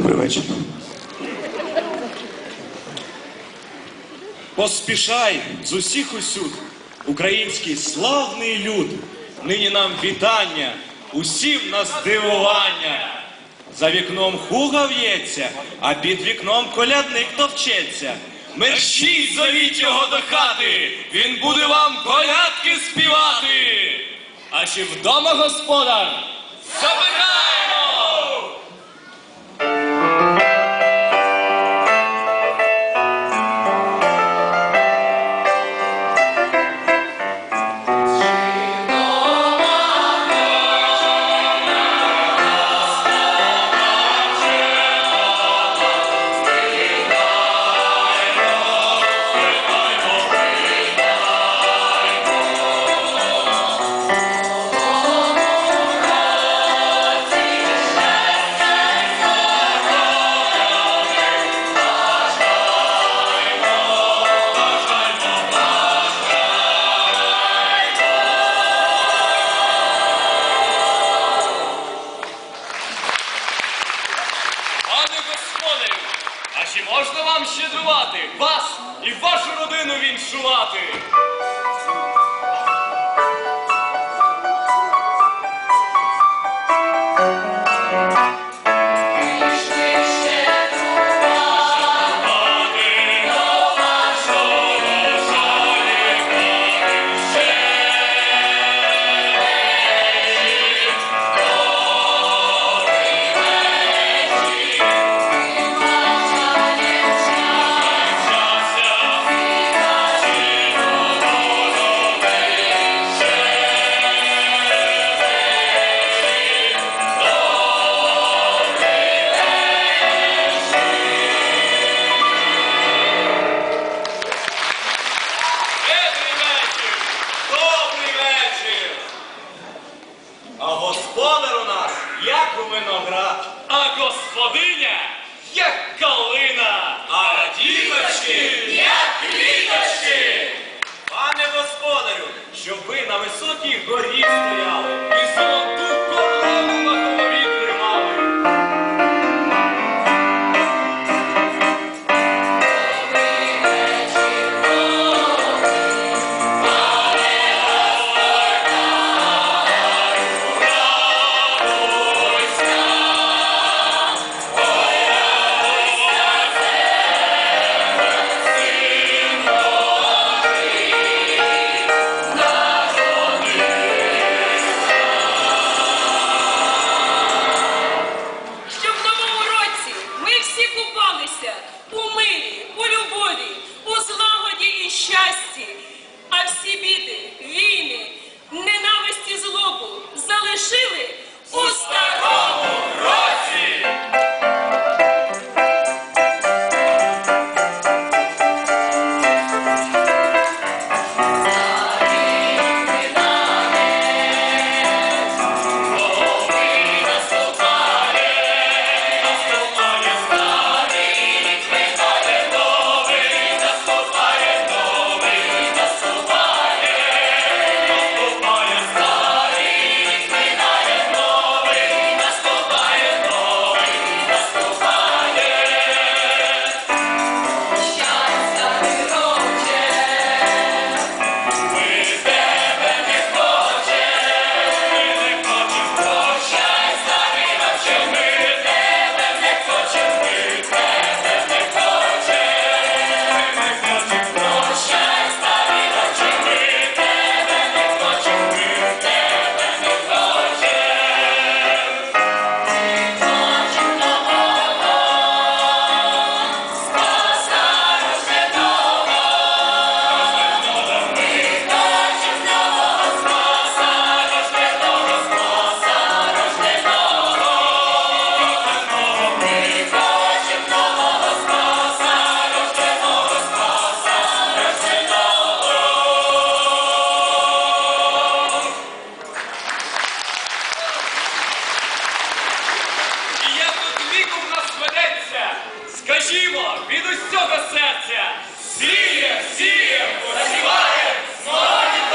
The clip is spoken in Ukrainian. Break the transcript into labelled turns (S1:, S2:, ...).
S1: вечір.
S2: Поспішай з усіх усюд, український славний люд. Нині нам вітання, усім на здивування. За вікном хуга в'ється, а під вікном колядник товчеться. Мерщій зовіть його до хати, він буде вам колядки співати. А чи вдома господар? Запитаємо! Чи можна вам щедрувати, вас і вашу родину віншувати? Як у виноград, а господиня, як калина, а дівочки, як квіточки! Пане господарю, щоб ви на високій горі
S3: злагоді щасті, а всі біди, війни, ненависті, злобу залишили у старому Скажімо від усього серця, сіє, сіє, засіває, змагання!